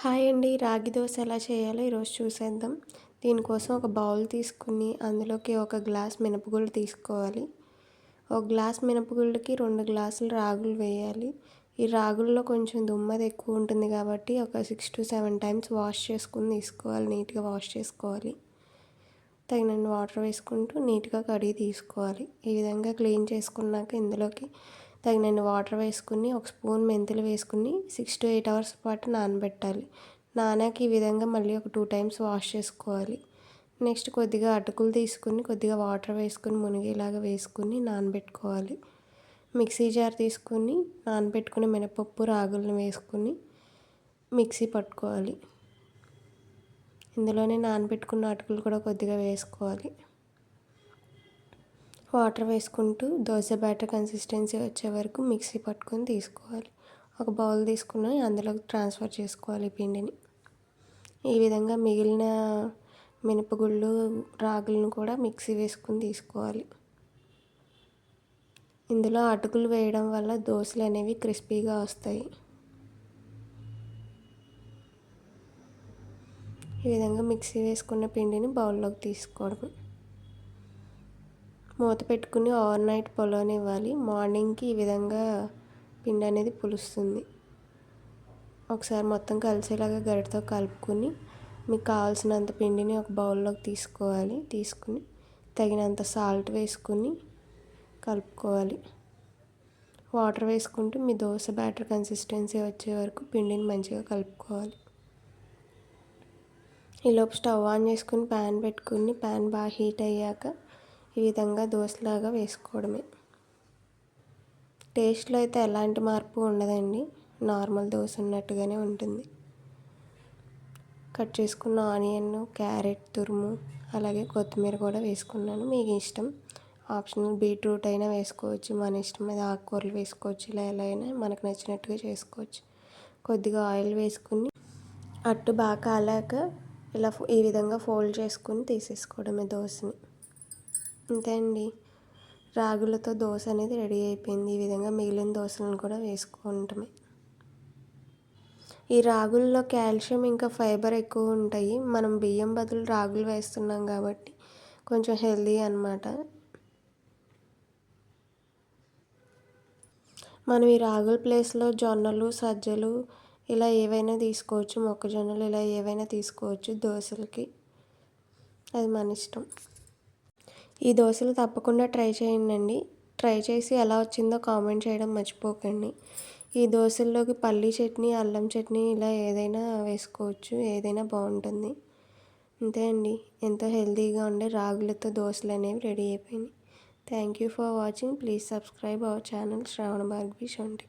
Hi అండి. రాగి దోశ ఎలా చేయాలో ఈరోజు చూసేద్దాం. దీనికోసం ఒక బౌల్ తీసుకుని అందులోకి ఒక గ్లాస్ మినపగుళ్ళు తీసుకోవాలి. ఒక గ్లాస్ మినపగుళ్ళకి రెండు గ్లాసులు రాగులు వేయాలి. ఈ రాగుల్లో కొంచెం దుమ్మది ఎక్కువ ఉంటుంది కాబట్టి ఒక six to seven times wash చేసుకుని తీసుకోవాలి. నీట్గా వాష్ చేసుకోవాలి. తగినన్ని వాటర్ వేసుకుంటూ నీట్గా కడిగి తీసుకోవాలి. ఈ విధంగా క్లీన్ చేసుకున్నాక ఇందులోకి తగినన్ని వాటర్ వేసుకుని ఒక స్పూన్ మెంతులు వేసుకుని సిక్స్ టు ఎయిట్ అవర్స్ పాటు నానబెట్టాలి. నానాక ఈ విధంగా మళ్ళీ ఒక టూ టైమ్స్ వాష్ చేసుకోవాలి. నెక్స్ట్ కొద్దిగా అటుకులు తీసుకుని కొద్దిగా వాటర్ వేసుకుని మునిగేలాగా వేసుకుని నానబెట్టుకోవాలి. మిక్సీ జార్ తీసుకుని నానబెట్టుకుని మినపప్పు రాగులను వేసుకుని మిక్సీ పట్టుకోవాలి. ఇందులోనే నానబెట్టుకున్న అటుకులు కూడా కొద్దిగా వేసుకోవాలి. వాటర్ వేసుకుంటూ దోశ బ్యాటర్ కన్సిస్టెన్సీ వచ్చే వరకు మిక్సీ పట్టుకొని తీసుకోవాలి. ఒక బౌల్ తీసుకుని అందులోకి ట్రాన్స్ఫర్ చేసుకోవాలి పిండిని. ఈ విధంగా మిగిలిన మినపగుళ్ళు రాగులను కూడా మిక్సీ వేసుకుని తీసుకోవాలి. ఇందులో అటుకులు వేయడం వల్ల దోశలు అనేవి క్రిస్పీగా వస్తాయి. ఈ విధంగా మిక్సీ వేసుకున్న పిండిని బౌల్లోకి తీసుకోవడం మూత పెట్టుకుని ఓవర్ నైట్ పొలవనివ్వాలి మార్నింగ్కి ఈ విధంగా పిండి అనేది పులుస్తుంది. ఒకసారి మొత్తం కలిసేలాగా గరిటతో కలుపుకొని మీకు కావాల్సినంత పిండిని ఒక బౌల్లోకి తీసుకోవాలి. తీసుకుని తగినంత సాల్ట్ వేసుకుని కలుపుకోవాలి. వాటర్ వేసుకుంటూ మీ దోశ బ్యాటర్ కన్సిస్టెన్సీ వచ్చే వరకు పిండిని మంచిగా కలుపుకోవాలి. ఈలోపు స్టవ్ ఆన్ చేసుకుని ప్యాన్ పెట్టుకుని ప్యాన్ బాగా హీట్ అయ్యాక ఈ విధంగా దోశలాగా వేసుకోవడమే. టేస్ట్లో అయితే ఎలాంటి మార్పు ఉండదండి. నార్మల్ దోశ ఉన్నట్టుగానే ఉంటుంది. కట్ చేసుకున్న ఆనియన్ క్యారెట్ తురుము అలాగే కొత్తిమీర కూడా వేసుకున్నాను. మీకు ఇష్టం. ఆప్షనల్ బీట్రూట్ అయినా వేసుకోవచ్చు. మన ఇష్టం మీద ఆకుకూరలు వేసుకోవచ్చు. ఇలా ఎలా అయినా మనకు నచ్చినట్టుగా చేసుకోవచ్చు. కొద్దిగా ఆయిల్ వేసుకుని అట్టు బాగా కాలాక ఇలా ఈ విధంగా ఫోల్డ్ చేసుకుని తీసేసుకోవడమే దోశని. అంతే అండి. రాగులతో దోశ అనేది రెడీ అయిపోయింది. ఈ విధంగా మిగిలిన దోశలను కూడా వేసుకుంటామే. ఈ రాగుల్లో కాల్షియం ఇంకా ఫైబర్ ఎక్కువ ఉంటాయి. మనం బియ్యం బదులు రాగులు వేస్తున్నాం కాబట్టి కొంచెం హెల్దీ అనమాట మనం ఈ రాగుల ప్లేస్లో జొన్నలు సజ్జలు ఇలా ఏవైనా తీసుకోవచ్చు. మొక్కజొన్నలు ఇలా ఏవైనా తీసుకోవచ్చు దోశలకి. అది మన ఇష్టం. ఈ దోశలు తప్పకుండా ట్రై చేయండి ట్రై చేసి ఎలా వచ్చిందో కామెంట్ చేయడం మర్చిపోకండి. ఈ దోశల్లోకి పల్లీ చట్నీ అల్లం చట్నీ ఇలా ఏదైనా వేసుకోవచ్చు ఏదైనా బాగుంటుంది. అంతే అండి. ఎంతో హెల్తీగా ఉండే రాగులతో దోశలు అనేవి రెడీ అయిపోయినాయి. Thank you for watching. Please subscribe our channel Shravana Bhargavi Shonti